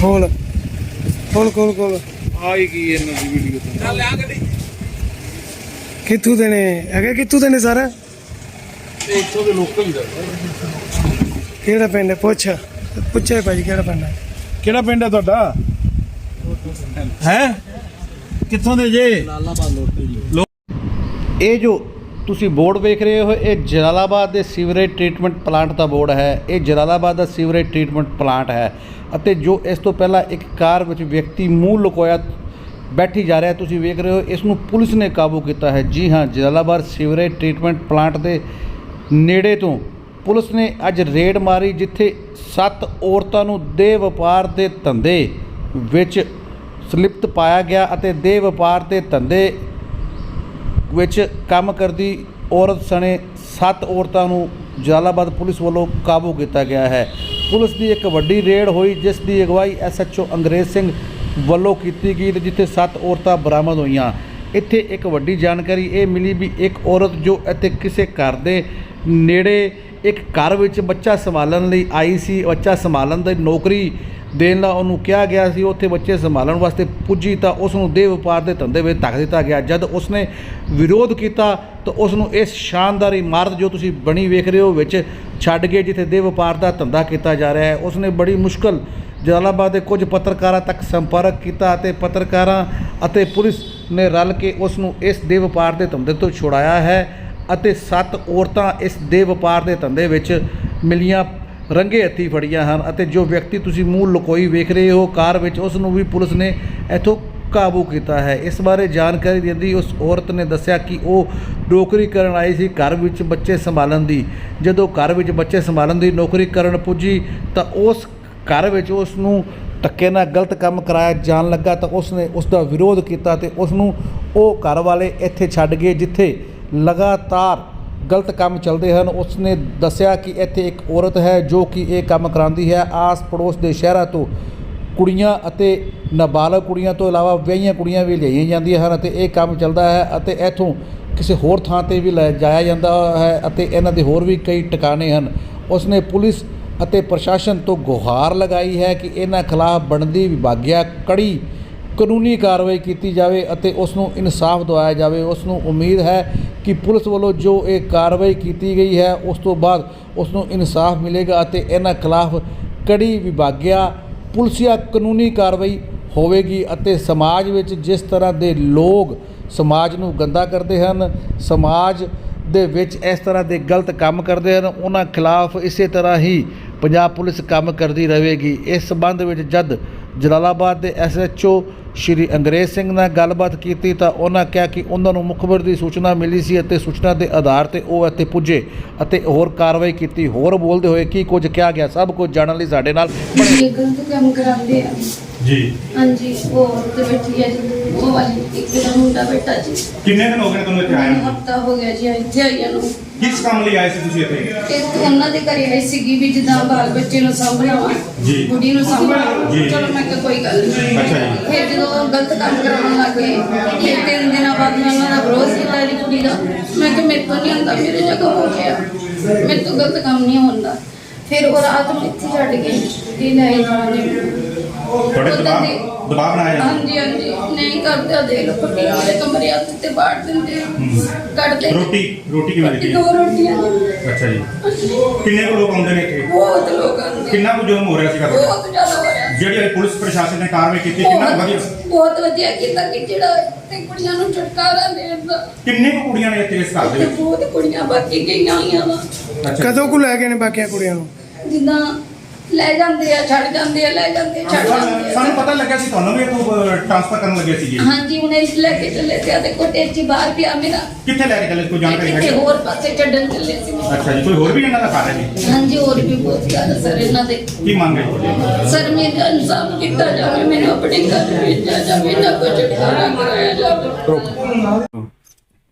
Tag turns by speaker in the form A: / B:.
A: ਖੋਲ। ਖੋਲ ਖੋਲ ਖੋਲ।
B: ਆਈ ਕੀ ਇਹਨਾਂ ਦੀ ਵੀਡੀਓ ਤੇ। ਚੱਲ ਆ ਗੱਡੀ।
A: ਕਿੱਥੋਂ ਦੇ ਨੇ ਹੈਗੇ ਕਿੱਥੋਂ ਦੇ ਨੇ ਸਰ
B: ਇੱਥੋਂ ਦੇ ਲੋਕਾਂ ਹੀ ਦਾ।
A: ਕਿਹੜਾ ਪਿੰਡ ਹੈ? ਪੁੱਛ। ਪੁੱਛੇ ਭਾਜੀ ਕਿਹੜਾ ਪਿੰਡ ਹੈ?
B: ਕਿਹੜਾ ਪਿੰਡ ਹੈ ਤੁਹਾਡਾ? ਹੈ? ਕਿੱਥੋਂ ਦੇ ਜੇ?
C: ਇਹ ਜੋ ਤੁਸੀਂ ਬੋਰਡ ਵੇਖ ਰਹੇ ਹੋ, ਇਹ ਜਲਾਲਾਬਾਦ ਦੇ ਸੀਵਰੇਜ ਟ੍ਰੀਟਮੈਂਟ ਪਲਾਂਟ ਦਾ ਬੋਰਡ ਹੈ। ਇਹ ਜਲਾਲਾਬਾਦ ਦਾ ਸੀਵਰੇਜ ਟ੍ਰੀਟਮੈਂਟ ਪਲਾਂਟ ਹੈ ਅਤੇ ਜੋ ਇਸ ਤੋਂ ਪਹਿਲਾਂ ਇੱਕ ਕਾਰ ਵਿੱਚ ਵਿਅਕਤੀ ਮੂੰਹ ਲੁਕੋਇਆ ਬੈਠੀ ਜਾ ਰਿਹਾ, ਤੁਸੀਂ ਵੇਖ ਰਹੇ ਹੋ, ਇਸ ਨੂੰ ਪੁਲਿਸ ਨੇ ਕਾਬੂ ਕੀਤਾ ਹੈ। ਜੀ ਹਾਂ, ਜਲਾਲਾਬਾਦ ਸੀਵਰੇਜ ਟ੍ਰੀਟਮੈਂਟ ਪਲਾਂਟ ਦੇ ਨੇੜੇ ਤੋਂ ਪੁਲਿਸ ਨੇ ਅੱਜ ਰੇਡ ਮਾਰੀ, ਜਿੱਥੇ ਸੱਤ ਔਰਤਾਂ ਨੂੰ ਦੇਹ ਵਪਾਰ ਦੇ ਧੰਦੇ ਵਿੱਚ ਸਲਿਪਤ ਪਾਇਆ ਗਿਆ ਅਤੇ ਦੇਹ ਵਪਾਰ ਦੇ ਧੰਦੇ ਵਿੱਚ ਕੰਮ ਕਰਦੀ ਔਰਤ ਸਣੇ ਸੱਤ ਔਰਤਾਂ ਨੂੰ ਜਲਾਲਾਬਾਦ ਪੁਲਿਸ ਵੱਲੋਂ ਕਾਬੂ ਕੀਤਾ ਗਿਆ ਹੈ। ਪੁਲਿਸ ਦੀ ਇੱਕ ਵੱਡੀ ਰੇਡ ਹੋਈ, ਜਿਸ ਦੀ ਅਗਵਾਈ ਐਸਐਚਓ ਅੰਗਰੇਜ਼ ਸਿੰਘ ਵੱਲੋਂ ਕੀਤੀ ਗਈ ਤੇ ਜਿੱਥੇ ਸੱਤ ਔਰਤਾਂ ਬਰਾਮਦ ਹੋਈਆਂ। ਇੱਥੇ ਇੱਕ ਵੱਡੀ ਜਾਣਕਾਰੀ ਇਹ ਮਿਲੀ ਵੀ ਇੱਕ ਔਰਤ ਜੋ ਇੱਥੇ ਕਿਸੇ ਘਰ ਦੇ ਨੇੜੇ ਇੱਕ ਘਰ ਵਿੱਚ ਬੱਚਾ ਸੰਭਾਲਣ ਲਈ ਆਈ ਸੀ, ਬੱਚਾ ਸੰਭਾਲਣ ਦੀ ਨੌਕਰੀ ਦੇਣ ਦਾ ਉਹਨੂੰ ਕਿਹਾ ਗਿਆ ਸੀ, ਉੱਥੇ ਬੱਚੇ ਸੰਭਾਲਣ ਵਾਸਤੇ ਪੁੱਜੀ ਤਾਂ ਉਸ ਨੂੰ ਦੇਹ ਵਪਾਰ ਦੇ ਧੰਦੇ ਵਿੱਚ ਧੱਕ ਦਿੱਤਾ ਗਿਆ। ਜਦ ਉਸਨੇ ਵਿਰੋਧ ਕੀਤਾ ਤਾਂ ਉਸ ਨੂੰ ਇਸ ਸ਼ਾਨਦਾਰ ਇਮਾਰਤ ਜੋ ਤੁਸੀਂ ਬਣੀ ਵੇਖ ਰਹੇ ਹੋ ਵਿੱਚ ਛੱਡ ਕੇ ਜਿੱਥੇ ਦੇਹ ਵਪਾਰ ਦਾ ਧੰਦਾ ਕੀਤਾ ਜਾ ਰਿਹਾ ਹੈ, ਉਸਨੇ ਬੜੀ ਮੁਸ਼ਕਲ ਜਲਾਲਾਬਾਦ ਦੇ ਕੁਝ ਪੱਤਰਕਾਰਾਂ ਤੱਕ ਸੰਪਰਕ ਕੀਤਾ ਅਤੇ ਪੱਤਰਕਾਰਾਂ ਅਤੇ ਪੁਲਿਸ ਨੇ ਰਲ ਕੇ ਉਸ ਨੂੰ ਇਸ ਦੇਹ ਵਪਾਰ ਦੇ ਧੰਦੇ ਤੋਂ ਛੁਡਾਇਆ ਹੈ ਅਤੇ ਸੱਤ ਔਰਤਾਂ ਇਸ ਦੇਹ ਵਪਾਰ ਦੇ ਧੰਦੇ ਵਿੱਚ ਮਿਲੀਆਂ ਰੰਗੇ ਹੱਥੀ ਫੜੀਆਂ ਹਨ ਅਤੇ ਜੋ ਵਿਅਕਤੀ ਤੁਸੀਂ ਮੂੰਹ ਲੁਕੋਈ ਵੇਖ ਰਹੇ ਹੋ ਕਾਰ ਵਿੱਚ, ਉਸ ਨੂੰ ਵੀ ਪੁਲਿਸ ਨੇ ਇੱਥੋਂ ਕਾਬੂ ਕੀਤਾ ਹੈ। ਇਸ ਬਾਰੇ ਜਾਣਕਾਰੀ ਦਿੰਦੀ ਉਸ ਔਰਤ ਨੇ ਦੱਸਿਆ ਕਿ ਉਹ ਨੌਕਰੀ ਕਰਨ ਆਈ ਸੀ ਘਰ ਵਿੱਚ ਬੱਚੇ ਸੰਭਾਲਣ ਦੀ। ਜਦੋਂ ਘਰ ਵਿੱਚ ਬੱਚੇ ਸੰਭਾਲਣ ਦੀ ਨੌਕਰੀ ਕਰਨ ਪੁੱਜੀ ਤਾਂ ਉਸ ਘਰ ਵਿੱਚ ਉਸ ਨੂੰ ਧੱਕੇ ਨਾਲ ਗਲਤ ਕੰਮ ਕਰਾਇਆ ਜਾਣ ਲੱਗਾ ਤਾਂ ਉਸ ਨੇ ਉਸ ਦਾ ਵਿਰੋਧ ਕੀਤਾ ਤੇ ਉਸ ਨੂੰ ਉਹ ਘਰ ਵਾਲੇ ਇੱਥੇ ਛੱਡ ਗਏ, ਜਿੱਥੇ ਲਗਾਤਾਰ ਗਲਤ ਕੰਮ ਚੱਲਦੇ ਹਨ। ਉਸ ਨੇ ਦੱਸਿਆ ਕਿ ਇੱਥੇ ਇੱਕ ਔਰਤ ਹੈ ਜੋ ਕਿ ਇਹ ਕੰਮ ਕਰਾਉਂਦੀ ਹੈ। ਆਸ ਪੜੋਸ ਦੇ ਸ਼ਹਿਰਾਂ ਤੋਂ ਕੁੜੀਆਂ ਅਤੇ ਨਾਬਾਲਗ ਕੁੜੀਆਂ ਤੋਂ ਇਲਾਵਾ ਵਿਆਹੀਆਂ ਕੁੜੀਆਂ ਵੀ ਲਿਆਈਆਂ ਜਾਂਦੀਆਂ ਹਨ ਅਤੇ ਇਹ ਕੰਮ ਚੱਲਦਾ ਹੈ ਅਤੇ ਇੱਥੋਂ ਕਿਸੇ ਹੋਰ ਥਾਂ ਤੇ ਵੀ ਲੈ ਜਾਇਆ ਜਾਂਦਾ ਹੈ ਅਤੇ ਇਹਨਾਂ ਦੇ ਹੋਰ ਵੀ ਕਈ ਟਿਕਾਣੇ ਹਨ। ਉਸ ਨੇ ਪੁਲਿਸ ਅਤੇ ਪ੍ਰਸ਼ਾਸਨ ਤੋਂ ਗੁਹਾਰ ਲਗਾਈ ਹੈ ਕਿ ਇਹਨਾਂ ਖਿਲਾਫ ਬਣਦੀ ਵਿਭਾਗਿਆ ਕੜੀ ਕਾਨੂੰਨੀ ਕਾਰਵਾਈ ਕੀਤੀ ਜਾਵੇ ਅਤੇ ਉਸ ਨੂੰ ਇਨਸਾਫ ਦਿਵਾਇਆ ਜਾਵੇ। ਉਸ ਨੂੰ ਉਮੀਦ ਹੈ ਕਿ ਪੁਲਿਸ ਵੱਲੋਂ ਜੋ ਇਹ ਕਾਰਵਾਈ ਕੀਤੀ ਗਈ ਹੈ, ਉਸ ਤੋਂ ਬਾਅਦ ਉਸ ਨੂੰ ਇਨਸਾਫ ਮਿਲੇਗਾ ਅਤੇ ਇਹਨਾਂ ਖਿਲਾਫ ਕੜੀ ਵਿਭਾਗਿਆ, ਪੁਲਿਸੀਆ ਕਾਨੂੰਨੀ ਕਾਰਵਾਈ ਹੋਵੇਗੀ ਅਤੇ ਸਮਾਜ ਵਿੱਚ ਜਿਸ ਤਰ੍ਹਾਂ ਦੇ ਲੋਕ ਸਮਾਜ ਨੂੰ ਗੰਦਾ ਕਰਦੇ ਹਨ, ਸਮਾਜ ਦੇ ਵਿੱਚ ਇਸ ਤਰ੍ਹਾਂ ਦੇ ਗਲਤ ਕੰਮ ਕਰਦੇ ਹਨ, ਉਹਨਾਂ ਖਿਲਾਫ ਇਸੇ ਤਰ੍ਹਾਂ ਹੀ ਪੰਜਾਬ ਪੁਲਿਸ ਕੰਮ ਕਰਦੀ ਰਹੇਗੀ। ਇਸ ਸਬੰਧ ਵਿੱਚ ਜਦ ਜਲਾਲਾਬਾਦ ਦੇ ਐਸਐਚਓ ਸ਼੍ਰੀ ਅੰਗਰੇਜ਼ ਸਿੰਘ ਨਾਲ ਗੱਲਬਾਤ ਕੀਤੀ ਤਾਂ ਉਹਨਾਂ ਕਿਹਾ ਕਿ ਉਹਨਾਂ ਨੂੰ ਮੁਖਬਰ ਦੀ ਸੂਚਨਾ ਮਿਲੀ ਸੀ ਅਤੇ ਸੂਚਨਾ ਦੇ ਆਧਾਰ ਤੇ ਉਹ ਇੱਥੇ ਪੁੱਜੇ ਅਤੇ ਹੋਰ ਕਾਰਵਾਈ ਕੀਤੀ। ਹੋਰ ਬੋਲਦੇ ਹੋਏ ਕੀ ਕੁਝ ਕਿਹਾ ਗਿਆ? ਸਭ ਕੁਝ ਜਾਣਨ ਲਈ ਸਾਡੇ ਨਾਲ ਬਣੇ
D: ਇਹ ਗਲਤ ਕੰਮ ਕਰਾਉਂਦੇ ਆ।
E: ਜੀ।
D: ਹਾਂਜੀ ਉਹ ਤੇ ਬੈਠੀ ਹੈ ਜੀ। ਉਹ ਵਾਲੀ ਇੱਕ ਦਾ ਮੁੰਡਾ ਬੈਠਾ ਜੀ।
E: ਕਿੰਨੇ ਦਿਨ ਹੋ ਗਏ ਤੁਹਾਨੂੰ ਇੱਥੇ ਆਏ ਨੂੰ?
D: ਹਫਤਾ ਹੋ ਗਿਆ ਜੀ ਇੱਥੇ ਆਈਆਂ ਨੂੰ।
E: ਕਿਸ ਕੰਮ ਲਈ ਆਏ ਸੀ ਤੁਸੀਂ ਇੱਥੇ?
D: ਇੱਕ ਉਹਨਾਂ ਦੇ ਘਰੇ ਆਈ ਸੀਗੀ ਵੀ ਜਿੱਦਾਂ ਬਾਲ ਬੱਚੇ ਨੂੰ ਸਾਂਭਣਾ ਵਾ
E: ਜੀ।
D: ਕੁੜੀ ਨੂੰ ਸਾਂਭਣਾ
E: ਜੀ।
D: ਚਲੋ ਮੈਂ ਕਿਹਾ ਕੋਈ ਗੱਲ ਨਹੀਂ।
E: ਅੱਛਾ ਜੀ।
D: ਫਿਰ ਜਦੋਂ ਗਲਤ ਕੰਮ ਕਰਾਉਣ ਲੱਗੇ ਫਿਰ ਤਿੰਨ ਦਿਨਾਂ ਬਾਅਦ ਮੈਂ ਉਹਨਾਂ ਦਾ ਵਿਰੋਧ ਕੀਤਾ ਇਹਦੀ ਕੁੜੀ ਦਾ। ਮੈਂ ਕਿਹਾ ਮੇਰੇ ਤੋਂ ਨਹੀਂ ਹੁੰਦਾ ਮੇਰੇ ਜਗ੍ਹਾ ਹੋ ਗਿਆ। ਮੇਰੇ ਤੋਂ ਗਲਤ ਕੰਮ ਨਹੀਂ ਹੁੰਦਾ। ਫਿਰ ਉਹ ਰਾਤ ਨੂੰ ਇੱਥੇ ਛੱਡ ਗਏ ਇਹ ਲੈ ਜਾਣਾ ਜੀ।
E: ਤੁਹਾਡੇ ਦਬਾਅ
D: ਦੀ-
E: ਦਬਾਅ ਬਣਾਇਆ ਜਾਂਦਾ।
D: ਹਾਂਜੀ ਹਾਂਜੀ। ਨਹੀਂ ਕਰਦੇ ਆ ਦੇਖ ਲੋ ਪੱਟੀਆਂ ਵਾਲੇ ਕਮਰੇ ਹੱਥ ਤੇ ਬਾੜ ਦਿੰਦੇ ਆ। ਕੱਢਦੇ
E: ਰੋਟੀ ਰੋਟੀ ਕਿਵੇਂ ਦਿੱਤੀ?
D: ਦੋ ਰੋਟੀਆਂ।
E: ਅੱਛਾ ਜੀ। ਕਿੰਨੇ ਕੁ ਲੋਕ ਆਉਂਦੇ ਨੇ ਇੱਥੇ?
D: ਬਹੁਤ ਲੋਕ ਆਉਂਦੇ
E: ਕਿੰਨਾ ਕੁ ਜੁਰਮ ਹੋ ਰਿਹਾ ਸੀਗਾ ਤੁਹਾਡਾ?
D: ਬਹੁਤ ਜ਼ਿਆਦਾ ਹੋ ਰਿਹਾ
E: ਜਿਹੜੀ ਅੱਜ ਪੁਲਿਸ ਪ੍ਰਸ਼ਾਸਨ ਨੇ ਕਾਰਵਾਈ ਕੀਤੀ ਕਿੰਨਾ ਕੁ ਵਧੀਆ?
D: ਬਹੁਤ ਬਹੁਤ ਵਧੀਆ ਕੀਤਾ ਕਿ ਜਿਹੜਾ ਤੇ ਕੁੜੀਆਂ ਨੂੰ ਛੁਟਕਾਰਾ ਦੇਣ ਦਾ।
E: ਕਿੰਨੇ ਕੁ ਕੁੜੀਆਂ ਨੇ ਇੱਥੇ ਇਸ ਘਰ ਦੇ
D: ਤੇ
E: ਵਿੱਚ?
D: ਬਹੁਤ ਕੁੜੀਆਂ ਬਾਕੀ ਗਈਆਂ ਹੋਈਆਂ ਵਾ।
E: ਅੱਛਾ
A: ਕਦੋਂ ਕੁ ਲੈ ਗਏ ਨੇ ਬਾਕੀਆਂ ਕੁੜੀਆਂ ਨੂੰ?
D: ਜਿੱਦਾਂ ਲੈ ਜਾਂਦੇ ਆ ਛੱਡ ਜਾਂਦੇ ਆ ਲੈ ਜਾਂਦੇ ਆ, ਛੱਡ ਜਾਂਦੇ
E: ਸਾਨੂੰ
D: ਆ।
E: ਸਾਨੂੰ ਪਤਾ ਲੱਗਿਆ ਸੀ ਤੁਹਾਨੂੰ ਵੀ ਇੱਥੋਂ ਟ੍ਰਾਂਸਫਰ ਕਰਨ ਲੱਗੇ ਸੀਗੇ।
D: ਹਾਂਜੀ ਹੁਣ ਇਸ ਲੈ ਕੇ ਚੱਲੇ ਤੇ ਆ ਦੇਖੋ ਟੇਚੀ ਬਾਹਰ ਪਿਆ ਮੇਰਾ
E: ਕਿੱਥੇ ਲੈ ਕੇ ਚੱਲੇ ਕੋਈ ਜਾਣਕਾਰੀ
D: ਕਿਤੇ
E: ਹੈ
D: ਹੋਰ ਪਾਸੇ ਛੱਡਣ ਚੱਲੇ ਸੀ।
E: ਅੱਛਾ ਜੀ ਕੋਈ ਹੋਰ ਵੀ ਇਹਨਾਂ ਦਾ ਘਰ ਹੈ ਜੀ?
D: ਹਾਂਜੀ ਹੋਰ ਵੀ ਬਹੁਤ ਜ਼ਿਆਦਾ ਸਰ ਇਹਨਾਂ ਦੇ।
E: ਕੀ ਮੰਗ ਹੈ ਤੁਹਾਡੀ?
D: ਸਰ ਮੇਰਾ ਇਨਸਾਫ ਕੀਤਾ ਜਾਵੇ ਮੈਨੂੰ ਆਪਣੇ ਘਰ ਭੇਜਿਆ ਜਾਵੇ ਨਾ ਕੋਈ ਛੁਟਕਾਰਾ ਕਰਾਇਆ ਜਾਵੇ।